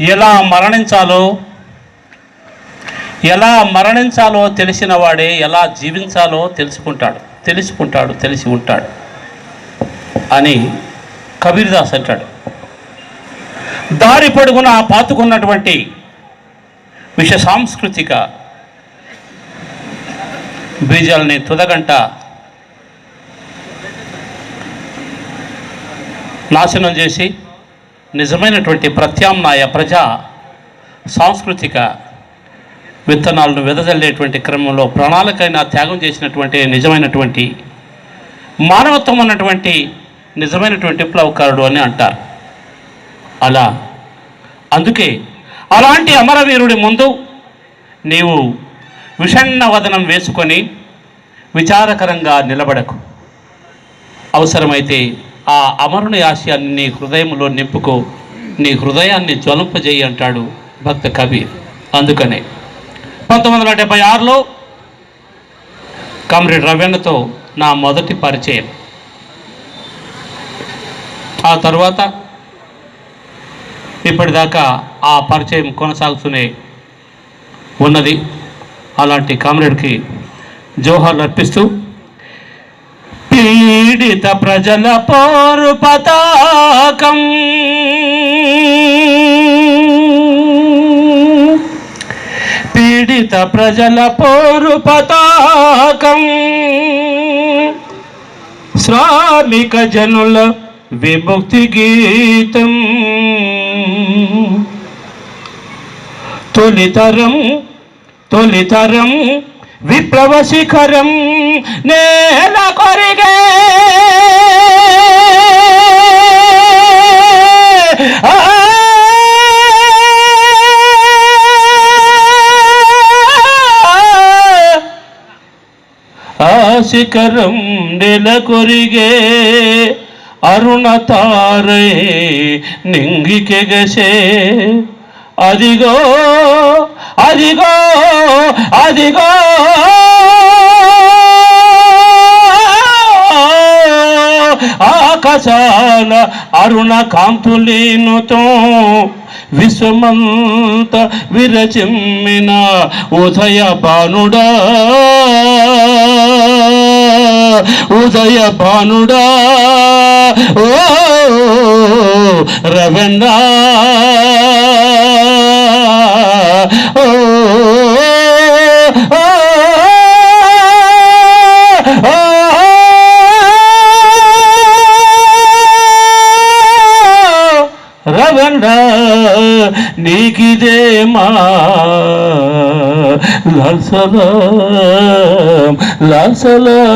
ఎలా మరణించాలో ఎలా మరణించాలో తెలిసిన వాడే ఎలా జీవించాలో తెలుసుకుంటాడు తెలుసుకుంటాడు తెలిసి ఉంటాడు అని కబీర్దాస్ అంటాడు. దారి పొడుగున పాతుకున్నటువంటి విష సాంస్కృతిక బీజాలని తుదగంట నాశనం చేసి నిజమైనటువంటి ప్రత్యామ్నాయ ప్రజా సాంస్కృతిక విత్తనాలను వెదజల్లేటువంటి క్రమంలో ప్రణాళికైనా త్యాగం చేసినటువంటి నిజమైనటువంటి మానవత్వం ఉన్నటువంటి నిజమైనటువంటి విప్లవకారుడు అని అంటారు. అలా. అందుకే అలాంటి అమరవీరుడి ముందు నీవు విషణ్ణ వదనం వేసుకొని విచారకరంగా నిలబడకు. అవసరమైతే ఆ అమరుని ఆశయాన్ని నీ హృదయంలో నింపుకో. నీ హృదయాన్ని జ్వలింపజేయి అంటాడు భక్త కబీర్. అందుకనే పంతొమ్మిది వందల డెబ్బై ఆరులో కామ్రేడ్ రవీణతో నా మొదటి పరిచయం. ఆ తర్వాత ఇప్పటిదాకా ఆ పరిచయం కొనసాగుతూనే ఉన్నది. అలాంటి కామ్రేడ్కి జోహార్లు అర్పిస్తూ పీడిత ప్రజల పోరు పతాకం. పీడిత ప్రజల పోరు పతాకం. శ్రామిక జనుల విముక్తి గీతం. తొలితరం తొలితరం విప్లవ శిఖరం నేల కొరిగే. ఆ! శిఖరం నెల కొరిగే. అరుణ తారై నింగికెగసే అదిగో అదిగో అదిగో. ఆకాశాన అరుణ కాంతులీనుతో విశ్వమంత విరచిమ్మిన ఉదయ భానుడా ఉదయ భానుడా ఓ రవెండా. ఓ రవణ నీకిదే మా లసలం లసలం